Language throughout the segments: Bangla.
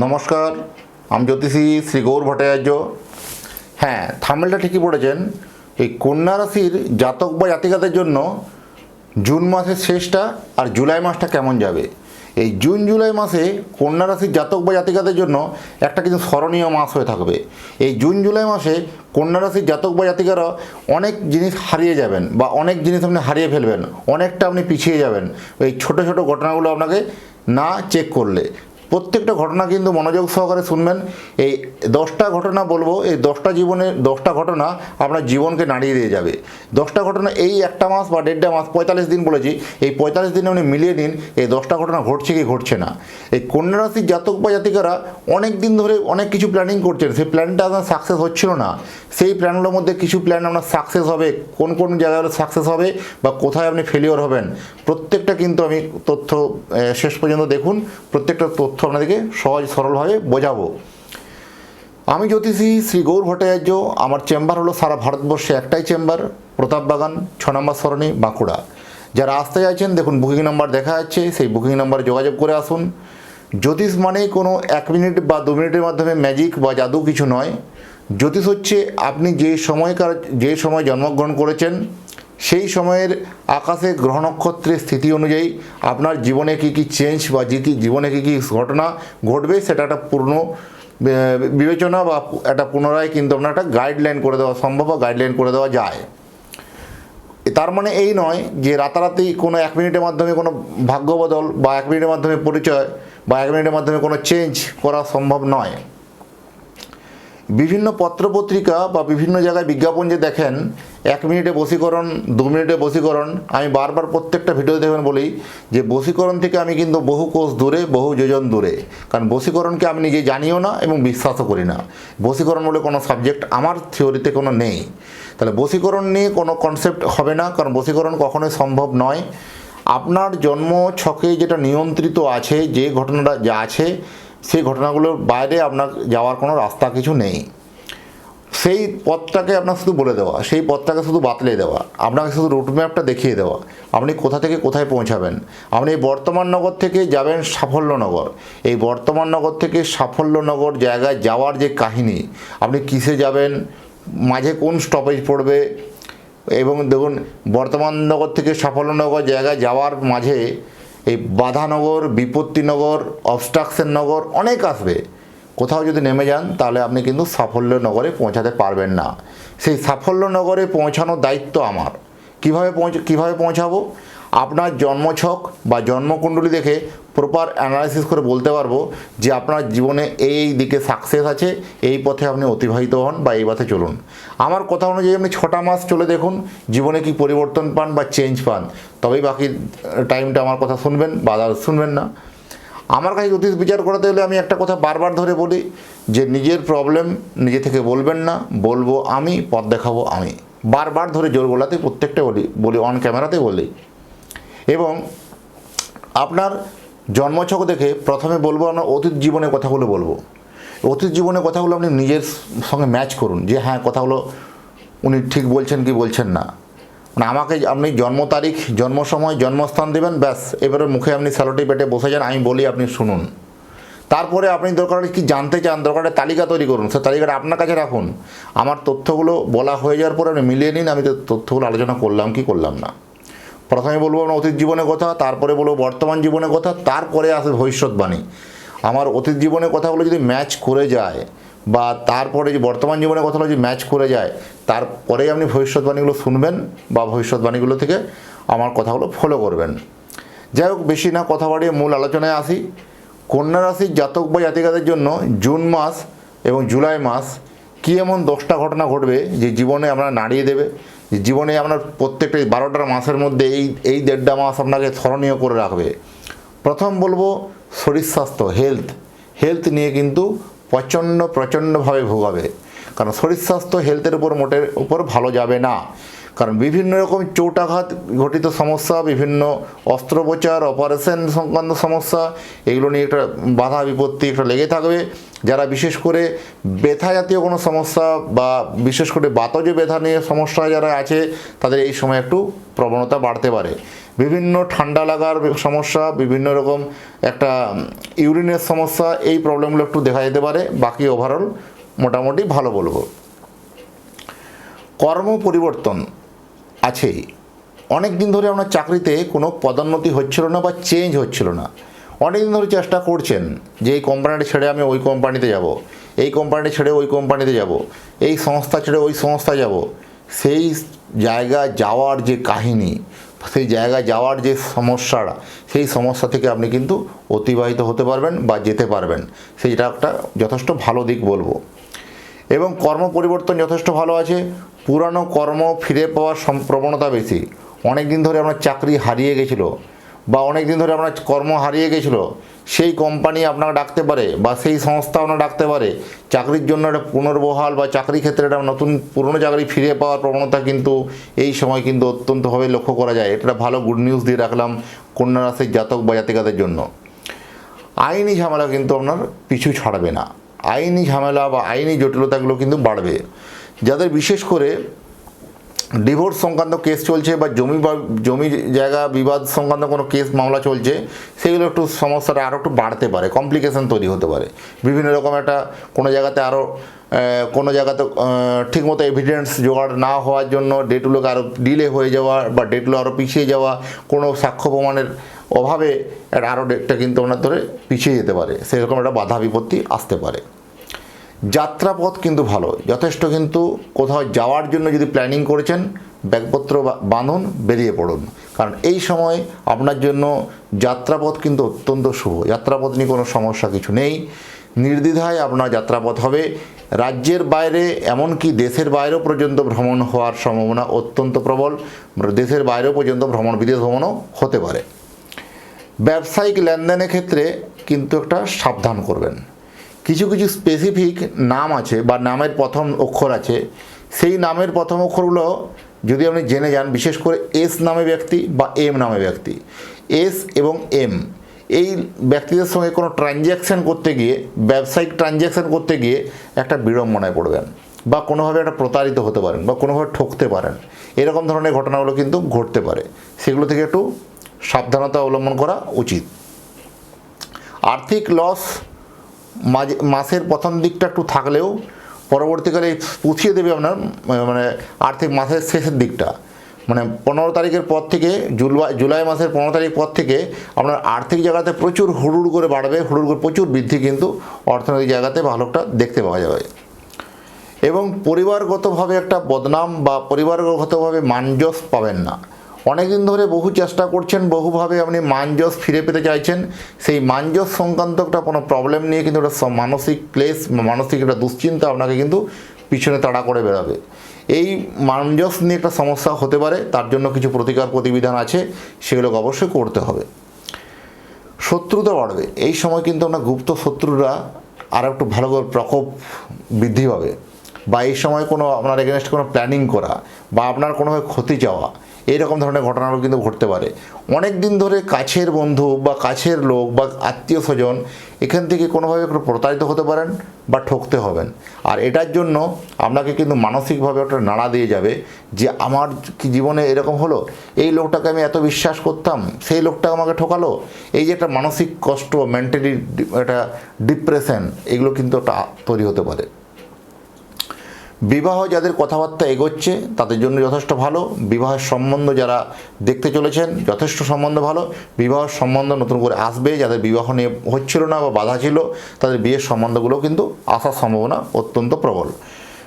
নমস্কার, আমি জ্যোতিষী শ্রী গৌর ভট্টাচার্য। হ্যাঁ থামেলটা ঠিকই পড়েছেন এই কন্যা রাশির জাতক বা জাতিকাদের জন্য জুন মাসের শেষটা আর জুলাই মাসটা কেমন যাবে? এই জুন, জুলাই মাসে কন্যা রাশির জাতক বা জাতিকাদের জন্য একটা কিন্তু স্মরণীয় মাস হয়ে থাকবে। এই জুন, জুলাই মাসে কন্যা রাশির জাতক বা জাতিকারা অনেক জিনিস হারিয়ে যাবেন বা অনেক জিনিস আপনি হারিয়ে ফেলবেন, অনেকটা আপনি পিছিয়ে যাবেন। এই ছোট ছোট ঘটনাগুলো আপনাকে না চেক করলে। প্রত্যেকটা ঘটনা কিন্তু মনোযোগ সহকারে শুনবেন। এই দশটা ঘটনা বলব, এই দশটা জীবনে দশটা ঘটনা আপনার জীবনকে নাড়িয়ে দিয়ে যাবে। দশটা ঘটনা এই একটা মাস বা দেড়টা মাস, পঁয়তাল্লিশ দিন বলেছি, এই পঁয়তাল্লিশ দিনে আপনি মিলিয়ে নিন, এই দশটা ঘটনা ঘটছে কি ঘটছে না। এই কন্যা রাশির জাতক বা জাতিকারা অনেক দিন ধরে অনেক কিছু প্ল্যানিং করছেন, সেই প্ল্যানটা আপনার সাকসেস হচ্ছিল না। সেই প্ল্যানগুলোর মধ্যে কিছু প্ল্যান আপনার সাকসেস হবে, কোন কোন জায়গায় সাকসেস হবে বা কোথায় আপনি ফেলিওর হবেন, প্রত্যেকটা কিন্তু আমি তথ্য শেষ পর্যন্ত দেখুন, প্রত্যেকটা তথ্য আপনাদেরকে সহজ সরলভাবে বোঝাবো। আমি জ্যোতিষী শ্রী গৌর ভট্টাচার্য, আমার চেম্বার হলো সারা ভারতবর্ষে একটাই চেম্বার, প্রতাপ বাগান, ছ নম্বর সরণি, বাঁকুড়া। যারা আসতে চাইছেন, দেখুন বুকিং নাম্বার দেখা যাচ্ছে, সেই বুকিং নাম্বারে যোগাযোগ করে আসুন। জ্যোতিষ মানেই কোনো এক মিনিট বা দু মিনিটের মাধ্যমে ম্যাজিক বা জাদু কিছু নয়। জ্যোতিষ হচ্ছে আপনি যে সময়কার যে সময় জন্মগ্রহণ করেছেন সেই সময়ের আকাশে গ্রহ নক্ষত্রের স্থিতি অনুযায়ী আপনার জীবনে কী কী চেঞ্জ বা যে কী জীবনে কী কী ঘটনা ঘটবে সেটা একটা পূর্ণ বিবেচনা বা একটা পুনরায় কিন্তু আপনার একটা গাইডলাইন করে দেওয়া সম্ভব বা গাইডলাইন করে দেওয়া যায়। তার মানে এই নয় যে রাতারাতি কোনো এক মিনিটের মাধ্যমে কোনো ভাগ্য বদল বা এক মিনিটের মাধ্যমে পরিচয় বা এক মিনিটের মাধ্যমে কোনো চেঞ্জ করা সম্ভব নয়। বিভিন্ন পত্রপত্রিকা বা বিভিন্ন জায়গায় বিজ্ঞাপন যে দেখেন এক মিনিটে বশীকরণ, দু মিনিটে বশীকরণ। আমি বারবার প্রত্যেকটা ভিডিও দেখবেন বলি যে বশীকরণ থেকে আমি কিন্তু বহু কোষ দূরে, বহু যোজন দূরে। কারণ বশীকরণকে আমি নিজে জানিও না এবং বিশ্বাসও করি না। বশীকরণ বলে কোনো সাবজেক্ট আমার থিওরিতে কোনো নেই। তাহলে বশীকরণ নিয়ে কোনো কনসেপ্ট হবে না, কারণ বশীকরণ কখনোই সম্ভব নয়। আপনার জন্ম ছকে যেটা নিয়ন্ত্রিত আছে, যে ঘটনাটা যা আছে, সেই ঘটনাগুলোর বাইরে আপনার যাওয়ার কোনো রাস্তা কিছু নেই। সেই পথটাকে আপনার শুধু বলে দেওয়া, সেই পথটাকে শুধু বাতলে দেওয়া, আপনাকে শুধু রুটম্যাপটা দেখিয়ে দেওয়া, আপনি কোথা থেকে কোথায় পৌঁছাবেন, আপনি এই বর্তমান নগর থেকে যাবেন সাফল্যনগর, এই বর্তমান নগর থেকে সাফল্যনগর জায়গায় যাওয়ার যে কাহিনী, আপনি কিসে যাবেন, মাঝে কোন স্টপেজ পড়বে, এবং দেখুন বর্তমান নগর থেকে সাফল্যনগর জায়গায় যাওয়ার মাঝে এই বাধানগর, বিপত্তিনগর অবস্ট্রাকশন নগর অনেক আসবে। কোথাও যদি নেমে যান, তাহলে আপনি কিন্তু সাফল্য নগরে পৌঁছাতে পারবেন না। সেই সাফল্য নগরে পৌঁছানোর দায়িত্ব আমার। কীভাবে পৌঁছ, কীভাবে পৌঁছাবো? আপনার জন্মছক বা জন্মকুণ্ডলী দেখে প্রপার অ্যানালাইসিস করে বলতে পারব যে আপনার জীবনে এই দিকে সাকসেস আছে, এই পথে আপনি অতিবাহিত হন বা এই পথে চলুন। আমার কথা অনুযায়ী আপনি ছটা মাস চলে দেখুন, জীবনে কি পরিবর্তন পান বা চেঞ্জ পান। তবেই বাকি টাইমটা আমার কথা শুনবেন বা শুনবেন না। আমার কাছে জ্যোতিষ বিচার করাতে হলে আমি একটা কথা বারবার ধরে বলি যে নিজের প্রবলেম নিজে থেকে বলবেন না, বলব আমি, পথ দেখাবো আমি। বারবার ধরে জোর গলাতে প্রত্যেকটা বলি বলি অন ক্যামেরাতে বলি। এবং আপনার জন্মছক দেখে প্রথমে বলব আমরা অতীত জীবনের কথাগুলো বলব। অতীত জীবনের কথাগুলো আপনি নিজের সঙ্গে ম্যাচ করুন যে হ্যাঁ কথাগুলো উনি ঠিক বলছেন কি বলছেন না। মানে আমাকে আপনি জন্ম তারিখ, জন্ম সময়, জন্মস্থান দেবেন, ব্যাস। এবারে মুখে আপনি স্যালোটি পেটে বসে যান, আমি বলি, আপনি শুনুন। তারপরে আপনি দরকার কি জানতে চান, দরকার তালিকা তৈরি করুন। সে তালিকাটা আপনার কাছে রাখুন। আমার তথ্যগুলো বলা হয়ে যাওয়ার পরে আপনি মিলিয়ে নিন, আমি তো তথ্যগুলো আলোচনা করলাম কি করলাম না। প্রথমে বলব আমার অতীত জীবনের কথা, তারপরে বলব বর্তমান জীবনের কথা, তারপরে আসে ভবিষ্যৎবাণী। আমার অতীত জীবনের কথাগুলো যদি ম্যাচ করে যায় বা তারপরে যে বর্তমান জীবনের কথাগুলো যদি ম্যাচ করে যায়, তারপরেই আপনি ভবিষ্যৎবাণীগুলো শুনবেন বা ভবিষ্যৎবাণীগুলো থেকে আমার কথাগুলো ফলো করবেন। যাই হোক, বেশি না কথা বাড়িয়ে মূল আলোচনায় আসি। কন্যা রাশির জাতক বা জাতিকাদের জন্য জুন মাস এবং জুলাই মাস কী এমন দশটা ঘটনা ঘটবে যে জীবনে আমরা নাড়িয়ে দেবে, যে জীবনে আপনার প্রত্যেকটা বারোটা মাসের মধ্যে এই এই দেড়টা মাস আপনাকে স্মরণীয় করে রাখবে? প্রথম বলব শরীর স্বাস্থ্য হেলথ হেলথ নিয়ে কিন্তু প্রচণ্ড, প্রচণ্ডভাবে ভোগাবে। কারণ শরীর স্বাস্থ্য হেলথের উপর মোটের উপর ভালো যাবে না। কারণ বিভিন্ন রকম চোটাঘাত ঘটিত সমস্যা, বিভিন্ন অস্ত্রোপচার অপারেশন সংক্রান্ত সমস্যা, এগুলো নিয়ে একটা বাধা বিপত্তি একটা লেগে থাকবে। যারা বিশেষ করে ব্যথা জাতীয় কোনো সমস্যা বা বিশেষ করে বাতজ ব্যথা নিয়ে সমস্যা যারা আছে, তাদের এই সময় একটু প্রবণতা বাড়তে পারে। বিভিন্ন ঠান্ডা লাগার সমস্যা, বিভিন্ন রকম একটা ইউরিনের সমস্যা, এই প্রবলেমগুলো একটু দেখা যেতে পারে। বাকি ওভারঅল মোটামুটি ভালো বলব। কর্ম পরিবর্তন আছেই। অনেক দিন ধরে আপনার চাকরিতে কোনো পদোন্নতি হচ্ছিল না বা চেঞ্জ হচ্ছিল না। অনেক দিন ধরে চেষ্টা করছেন যে এই কোম্পানিটা ছেড়ে আমি ওই কোম্পানিতে যাব। এই কোম্পানিটা ছেড়ে ওই কোম্পানিতে যাব। এই সংস্থা ছেড়ে ওই সংস্থা যাব। সেই জায়গা যাওয়ার যে কাহিনী সেই জায়গায় যাওয়ার যে সমস্যাটা, সেই সমস্যা থেকে আপনি কিন্তু অতিবাহিত হতে পারবেন বা যেতে পারবেন। সেইটা একটা যথেষ্ট ভালো দিক বলব। এবং কর্ম পরিবর্তন যথেষ্ট ভালো আছে। পুরানো কর্ম ফিরে পাওয়ার প্রবণতা বেশি। অনেক দিন ধরে আপনার চাকরি হারিয়ে গেছিল। বা অনেক দিন ধরে আপনার কর্ম হারিয়ে গেছিল, সেই কোম্পানি আপনাকে ডাকতে পারে বা সেই সংস্থা আপনাকে ডাকতে পারে, চাকরির জন্য একটা পুনর্বহাল বা চাকরি ক্ষেত্রে একটা নতুন পুরনো চাকরি ফিরে পাওয়ার প্রবণতা কিন্তু এই সময় কিন্তু অত্যন্তভাবে লক্ষ্য করা যায়। এটা ভালো গুড নিউজ দিয়ে রাখলাম কন্যা রাশির জাতক বা জাতিকাদের জন্য। আইনি ঝামেলা কিন্তু আপনার পিছু ছাড়বে না। আইনি ঝামেলা বা আইনি জটিলতাগুলো কিন্তু বাড়বে। যাদের বিশেষ করে ডিভোর্স সংক্রান্ত কেস চলছে বা জমি বা জমি জায়গা বিবাদ সংক্রান্ত কোনো কেস মামলা চলছে, সেগুলো একটু সমস্যাটা আরও একটু বাড়তে পারে কমপ্লিকেশন তৈরি হতে পারে। বিভিন্ন রকম একটা কোনো জায়গাতে আরও কোনো জায়গাতে ঠিকমতো এভিডেন্স জোগাড় না হওয়ার জন্য ডেটগুলোকে আরও ডিলে হয়ে যাওয়া বা ডেটগুলো আরও পিছিয়ে যাওয়া, কোনো সাক্ষ্য প্রমাণের অভাবে আরও ডেটটা কিন্তু ওনার ধরে পিছিয়ে যেতে পারে। সেরকম একটা বাধা বিপত্তি আসতে পারে। যাত্রাপথ কিন্তু ভালো। যথেষ্ট কিন্তু কোথাও যাওয়ার জন্য যদি প্ল্যানিং করেছেন, ব্যাগপত্র বাঁধুন, বেরিয়ে পড়ুন। কারণ এই সময় আপনার জন্য যাত্রাপথ কিন্তু অত্যন্ত শুভ। যাত্রাপথ নিয়ে কোনো সমস্যা কিছু নেই। নির্দ্বিধায় আপনার যাত্রাপথ হবে। রাজ্যের বাইরে, এমনকি দেশের বাইরেও পর্যন্ত ভ্রমণ হওয়ার সম্ভাবনা অত্যন্ত প্রবল। দেশের বাইরেও পর্যন্ত ভ্রমণ, বিদেশ ভ্রমণও হতে পারে। ব্যবসায়িক লেনদেনের ক্ষেত্রে কিন্তু একটা সাবধান করবেন। কিছু কিছু স্পেসিফিক নাম আছে বা নামের প্রথম অক্ষর আছে। সেই নামের প্রথম অক্ষরগুলো যদি আপনি জেনে যান, বিশেষ করে এস নামে ব্যক্তি বা এম নামে ব্যক্তি। এস এবং এম এই ব্যক্তিদের সঙ্গে কোনো ট্রানজ্যাকশান করতে গিয়ে, ব্যবসায়িক ট্রানজ্যাকশান করতে গিয়ে একটা বিড়ম্বনায় পড়বেন বা কোনোভাবে একটা প্রতারিত হতে পারেন বা কোনোভাবে ঠকতে পারেন। এরকম ধরনের ঘটনাগুলো কিন্তু ঘটতে পারে। সেগুলো থেকে একটু সাবধানতা অবলম্বন করা উচিত। আর্থিক লস মাঝে মাসের প্রথম দিকটা একটু থাকলেও পরবর্তীকালে পুছিয়ে দেবে আপনার মানে- মানে আর্থিক মাসের শেষের দিকটা। মানে পনেরো তারিখের পর থেকে জুলাই জুলাই মাসের পনেরো তারিখ পর থেকে আপনার আর্থিক জায়গাতে প্রচুর হুড়ুড় করে বাড়বে, হুড়ুড় করে প্রচুর বৃদ্ধি কিন্তু অর্থনৈতিক জায়গাতে ভালোটা দেখতে পাওয়া যাবে। এবং পরিবারগতভাবে একটা বদনাম বা পরিবারগতভাবে মানজস পাবেন না। অনেক দিন ধরে বহু চেষ্টা করছেন, বহুভাবে আপনি মানজস ফিরে পেতে চাইছেন। সেই মানজস সংক্রান্ত একটা কোনো প্রবলেম নিয়ে কিন্তু একটা মানসিক ক্লেশ বা মানসিক একটা দুশ্চিন্তা আপনাকে কিন্তু পিছনে তাড়া করে বেরোবে এই মানজস নিয়ে একটা সমস্যা হতে পারে, তার জন্য কিছু প্রতিকার প্রতিবিধান আছে, সেগুলোকে অবশ্যই করতে হবে। শত্রুতা বাড়বে। এই সময় কিন্তু আপনার গুপ্ত শত্রুরা আর একটু ভালো করে প্রকোপ বৃদ্ধি পাবে। বা এই সময় কোনো আপনার এগেনস্ট কোনো প্ল্যানিং করা বা আপনার কোনোভাবে ক্ষতি চাওয়া এইরকম ধরনের ঘটনাগুলো কিন্তু ঘটতে পারে। অনেক দিন ধরে কাছের বন্ধু বা কাছের লোক বা আত্মীয় স্বজন এখান থেকে কোনোভাবে একটু প্রতারিত হতে পারেন বা ঠকতে হবেন। আর এটার জন্য আপনাকে কিন্তু মানসিকভাবে একটা নাড়া দিয়ে যাবে যে, আমার কি জীবনে এরকম হলো? এই লোকটাকে আমি এত বিশ্বাস করতাম, সেই লোকটা আমাকে ঠকালো? এই যে একটা মানসিক কষ্ট, মেন্টালি একটা ডিপ্রেশন, এগুলো কিন্তু একটা তৈরি হতে পারে। বিবাহ যাদের কথাবার্তা এগোচ্ছে, তাদের জন্য যথেষ্ট ভালো। বিবাহের সম্বন্ধ যারা দেখতে চলেছেন, যথেষ্ট সম্বন্ধ ভালো। বিবাহের সম্বন্ধ নতুন করে আসবে, যাদের বিবাহ নিয়ে হচ্ছিল না বা বাধা ছিল, তাদের বিয়ের সম্বন্ধগুলো কিন্তু আসার সম্ভাবনা অত্যন্ত প্রবল।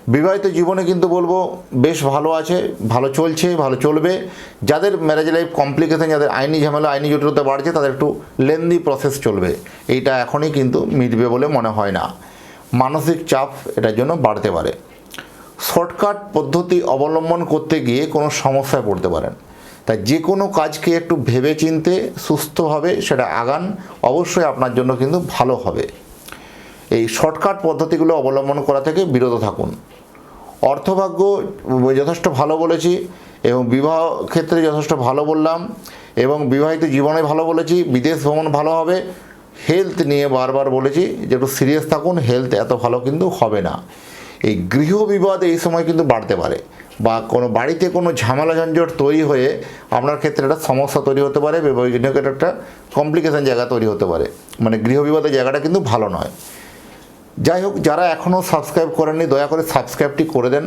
বিবাহিত জীবনে কিন্তু বলব, বেশ ভালো আছে, ভালো চলছে, ভালো চলবে। যাদের ম্যারেজ লাইফ কমপ্লিকেশন যাদের আইনি ঝামেলা, আইনি জটিলতা বাড়ছে, তাদের একটু লেন্দি প্রসেস চলবে। এইটা এখনই কিন্তু মিটবে বলে মনে হয় না। মানসিক চাপ এটার জন্য বাড়তে পারে। শর্টকাট পদ্ধতি অবলম্বন করতে গিয়ে কোনো সমস্যায় পড়তে পারেন। তাই যে কোনো কাজকে একটু ভেবে চিনতে সুস্থভাবে সেটা আগান, অবশ্যই আপনার জন্য কিন্তু ভালো হবে। এই শর্টকাট পদ্ধতিগুলো অবলম্বন করা থেকে বিরত থাকুন। অর্থভাগ্য যথেষ্ট ভালো বলেছি এবং বিবাহ ক্ষেত্রে যথেষ্ট ভালো বললাম এবং বিবাহিত জীবনে ভালো বলেছি, বিদেশ ভ্রমণ ভালো হবে। হেলথ নিয়ে বারবার বলেছি যে একটু সিরিয়াস থাকুন হেলথ এত ভালো কিন্তু হবে না। এই গৃহ বিবাদ এই সময় কিন্তু বাড়তে পারে বা কোনো বাড়িতে কোনো ঝামেলা ঝঞ্ঝট তৈরি হয়ে আপনার ক্ষেত্রে একটা সমস্যা তৈরি হতে পারে বৈবাহিক একটা কমপ্লিকেশান জায়গা তৈরি হতে পারে। মানে গৃহ বিবাদের জায়গাটা কিন্তু ভালো নয়। যাই হোক, যারা এখনও সাবস্ক্রাইব করেননি, দয়া করে সাবস্ক্রাইবটি করে দেন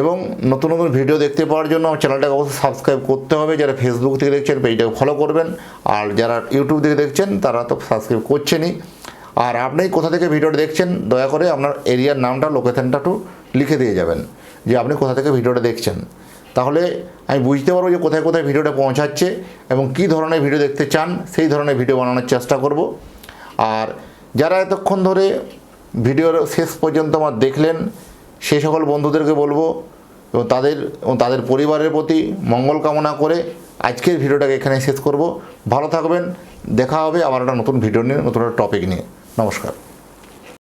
এবং নতুন নতুন ভিডিও দেখতে পাওয়ার জন্য আমার চ্যানেলটাকে অবশ্যই সাবস্ক্রাইব করতে হবে। যারা ফেসবুক থেকে দেখছেন পেজটাকে ফলো করবেন। আর যারা ইউটিউব থেকে দেখছেন, তারা তো সাবস্ক্রাইব করছেনই। আর আপনি কোথা থেকে ভিডিওটা দেখছেন, দয়া করে আপনার এরিয়ার নামটা, লোকেশনটা একটু লিখে দিয়ে যাবেন, যে আপনি কোথা থেকে ভিডিওটা দেখছেন। তাহলে আমি বুঝতে পারব যে কোথায় কোথায় ভিডিওটা পৌঁছাচ্ছে এবং কী ধরনের ভিডিও দেখতে চান, সেই ধরনের ভিডিও বানানোর চেষ্টা করব। আর যারা এতক্ষণ ধরে ভিডিওর শেষ পর্যন্ত আমার দেখলেন সেই সকল বন্ধুদেরকে বলব এবং তাদের এবং তাদের পরিবারের প্রতি মঙ্গল কামনা করে আজকের ভিডিওটাকে এখানে শেষ করব। ভালো থাকবেন, দেখা হবে আবার একটা নতুন ভিডিও নিয়ে, নতুন একটা টপিক নিয়ে। নমস্কার